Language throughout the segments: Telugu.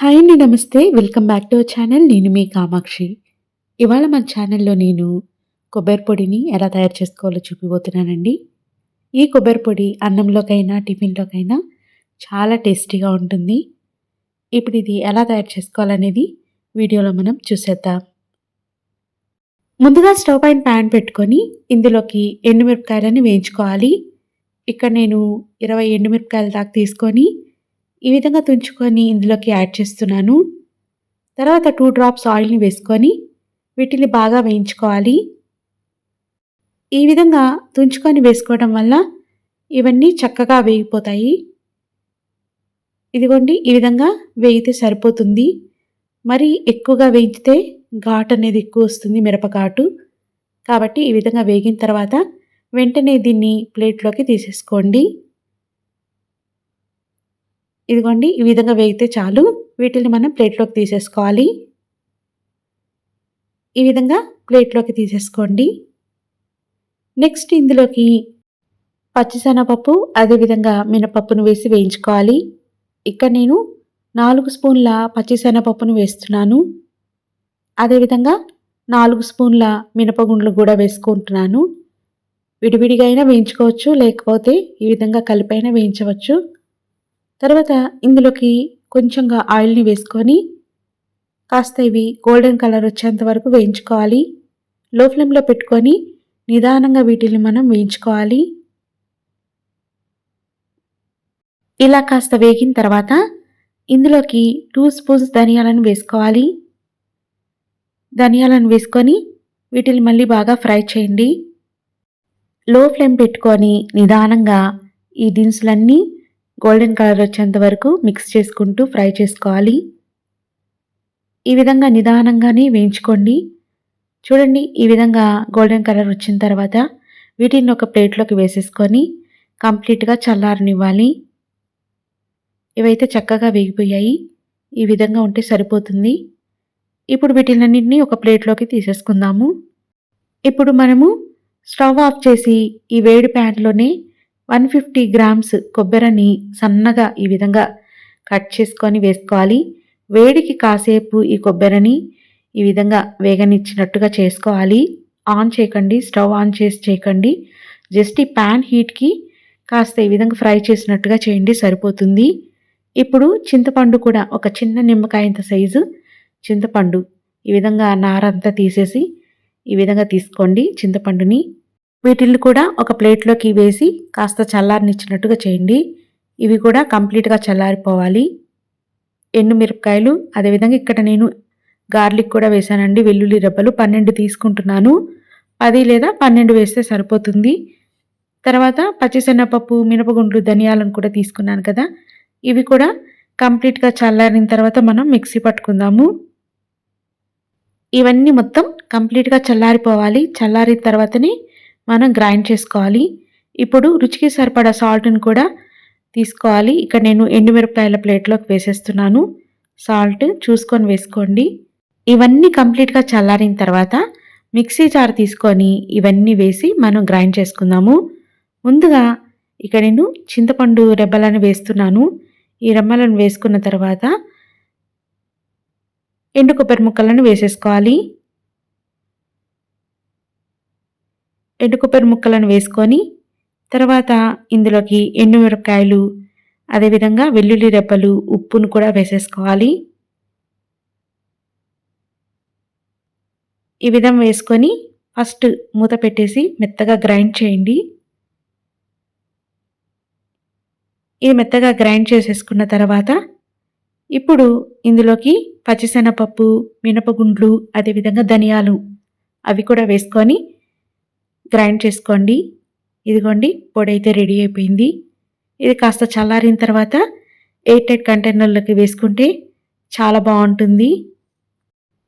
హాయ్ అండి namaste. Welcome back to our channel. నేను మీ కామాక్షి. ఇవాళ మన ఛానల్లో నేను కొబ్బరి పొడిని ఎలా తయారు చేసుకోవాలో చూపిపోతున్నానండి ఈ కొబ్బరి పొడి అన్నంలోకైనా టిఫిన్లోకైనా చాలా టేస్టీగా ఉంటుంది. ఇప్పుడు ఇది ఎలా తయారు చేసుకోవాలనేది వీడియోలో మనం చూసేద్దాం. ముందుగా స్టవ్ పైన ప్యాన్ పెట్టుకొని ఇందులోకి ఎండుమిరపకాయలని వేయించుకోవాలి. ఇక్కడ నేను ఇరవై ఎండుమిరపకాయల దాకా తీసుకొని ఈ విధంగా తుంచుకొని ఇందులోకి యాడ్ చేస్తున్నాను. తర్వాత టూ డ్రాప్స్ ఆయిల్ని వేసుకొని వీటిని బాగా వేయించుకోవాలి. ఈ విధంగా తుంచుకొని వేసుకోవడం వల్ల ఇవన్నీ చక్కగా వేగిపోతాయి. ఇదిగోండి ఈ విధంగా వేగితే సరిపోతుంది. మరి ఎక్కువగా వేయించితే ఘాట్ అనేది ఎక్కువ వస్తుంది మిరపఘాటు కాబట్టి ఈ విధంగా వేగిన తర్వాత వెంటనే దీన్ని ప్లేట్లోకి తీసేసుకోండి. ఇదిగోండి ఈ విధంగా వేగితే చాలు. వీటిని మనం ప్లేట్లోకి తీసేసుకోవాలి. ఈ విధంగా ప్లేట్లోకి తీసేసుకోండి. నెక్స్ట్ ఇందులోకి పచ్చిశనగపప్పు అదేవిధంగా మినపప్పును వేసి వేయించుకోవాలి. ఇక్కడ నేను నాలుగు స్పూన్ల పచ్చిశనగపప్పును వేస్తున్నాను. అదేవిధంగా నాలుగు స్పూన్ల మినపగుండ్లు కూడా వేసుకుంటున్నాను. విడివిడిగా అయినా వేయించుకోవచ్చు లేకపోతే ఈ విధంగా కలిపైనా వేయించవచ్చు. తర్వాత ఇందులోకి కొంచెంగా ఆయిల్ని వేసుకొని కాస్త ఇవి గోల్డెన్ కలర్ వచ్చేంత వరకు వేయించుకోవాలి. లో ఫ్లేమ్లో పెట్టుకొని నిదానంగా వీటిని మనం వేయించుకోవాలి. ఇలా కాస్త వేగిన తర్వాత ఇందులోకి టూ స్పూన్స్ ధనియాలను వేసుకోవాలి. ధనియాలను వేసుకొని వీటిని మళ్ళీ బాగా ఫ్రై చేయండి. లో ఫ్లేమ్ పెట్టుకొని నిదానంగా ఈ దినుసులన్నీ గోల్డెన్ కలర్ వచ్చేంత వరకు మిక్స్ చేసుకుంటూ ఫ్రై చేసుకోవాలి. ఈ విధంగా నిదానంగానే వేయించుకోండి. చూడండి ఈ విధంగా గోల్డెన్ కలర్ వచ్చిన తర్వాత వీటిని ఒక ప్లేట్లోకి వేసేసుకొని కంప్లీట్గా చల్లారనివ్వాలి. ఇవైతే చక్కగా వేగిపోయాయి. ఈ విధంగా ఉంటే సరిపోతుంది. ఇప్పుడు వీటినన్నింటినీ ఒక ప్లేట్లోకి తీసేసుకుందాము. ఇప్పుడు మనము స్టవ్ ఆఫ్ చేసి ఈ వేడి ప్యాన్లోనే వన్ ఫిఫ్టీ గ్రామ్స్ కొబ్బరిని సన్నగా ఈ విధంగా కట్ చేసుకొని వేసుకోవాలి. వేడికి కాసేపు ఈ కొబ్బరిని ఈ విధంగా వేగనిచ్చినట్టుగా చేసుకోవాలి. ఆన్ చేయకండి స్టవ్ ఆన్ చేసి చేయకండి. జస్ట్ ఈ ప్యాన్ హీట్కి కాస్త ఈ విధంగా ఫ్రై చేసినట్టుగా చేయండి సరిపోతుంది. ఇప్పుడు చింతపండు కూడా ఒక చిన్న నిమ్మకాయంత సైజు చింతపండు ఈ విధంగా నారంతా తీసేసి ఈ విధంగా తీసుకోండి చింతపండుని. వీటిల్ని కూడా ఒక ప్లేట్లోకి వేసి కాస్త చల్లారనిచ్చినట్టుగా చేయండి. ఇవి కూడా కంప్లీట్గా చల్లారిపోవాలి. ఎండు మిరపకాయలు అదేవిధంగా ఇక్కడ నేను గార్లిక్ కూడా వేసానండి వెల్లుల్లి రెబ్బలు పన్నెండు తీసుకుంటున్నాను. పది లేదా పన్నెండు వేస్తే సరిపోతుంది. తర్వాత పచ్చిశనగపప్పు మినపగుండ్లు ధనియాలను కూడా తీసుకున్నాను కదా. ఇవి కూడా కంప్లీట్గా చల్లారిన తర్వాత మనం మిక్సీ పట్టుకుందాము. ఇవన్నీ మొత్తం కంప్లీట్గా చల్లారిపోవాలి. చల్లారిన తర్వాతనే మనం గ్రైండ్ చేసుకోవాలి. ఇప్పుడు రుచికి సరిపడా సాల్ట్ని కూడా తీసుకోవాలి. ఇక్కడ నేను ఎండుమిరపకాయల ప్లేట్లోకి వేసేస్తున్నాను. సాల్ట్ చూసుకొని వేసుకోండి. ఇవన్నీ కంప్లీట్గా చల్లారిన తర్వాత మిక్సీ జార్ తీసుకొని ఇవన్నీ వేసి మనం గ్రైండ్ చేసుకుందాము. ముందుగా ఇక్కడ నేను చింతపండు రెబ్బలను వేస్తున్నాను. ఈ రెమ్మలను వేసుకున్న తర్వాత ఎండు కొబ్బరి ముక్కలను వేసేసుకోవాలి. ఎండు కొబ్బరి ముక్కలను వేసుకొని తర్వాత ఇందులోకి ఎండుమిరపకాయలు అదేవిధంగా వెల్లుల్లి రెప్పలు ఉప్పును కూడా వేసేసుకోవాలి. ఈ విధం వేసుకొని ఫస్ట్ మూత పెట్టేసి మెత్తగా గ్రైండ్ చేయండి. ఇది మెత్తగా గ్రైండ్ చేసేసుకున్న తర్వాత ఇప్పుడు ఇందులోకి పచ్చిశనగపప్పు మినపగుండ్లు అదేవిధంగా ధనియాలు అవి కూడా వేసుకొని గ్రైండ్ చేసుకోండి. ఇదిగోండి పొడి అయితే రెడీ అయిపోయింది. ఇది కాస్త చల్లారిన తర్వాత ఎయిట్ ఎయిట్ కంటైనర్లోకి వేసుకుంటే చాలా బాగుంటుంది.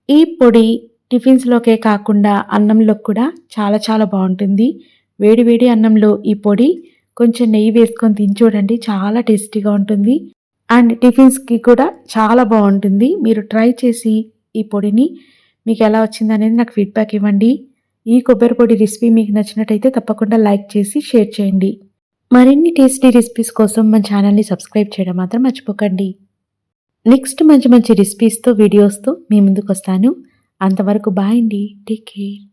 ఈ పొడి టిఫిన్స్లోకే కాకుండా అన్నంలో కూడా చాలా చాలా బాగుంటుంది. వేడి వేడి అన్నంలో ఈ పొడి కొంచెం నెయ్యి వేసుకొని తిని చూడండి చాలా టేస్టీగా ఉంటుంది. అండ్ టిఫిన్స్కి కూడా చాలా బాగుంటుంది. మీరు ట్రై చేసి ఈ పొడిని మీకు ఎలా వచ్చిందనేది నాకు ఫీడ్బ్యాక్ ఇవ్వండి. ఈ కొబ్బరి పొడి రెసిపీ మీకు నచ్చినట్టయితే తప్పకుండా లైక్ చేసి షేర్ చేయండి. మరిన్ని టేస్టీ రెసిపీస్ కోసం మన ఛానల్ని సబ్స్క్రైబ్ చేయడం మాత్రం మర్చిపోకండి. నెక్స్ట్ మంచి మంచి రెసిపీస్తో వీడియోస్తో మీ ముందుకు వస్తాను అంతవరకు బాయ్ అండి. Take care.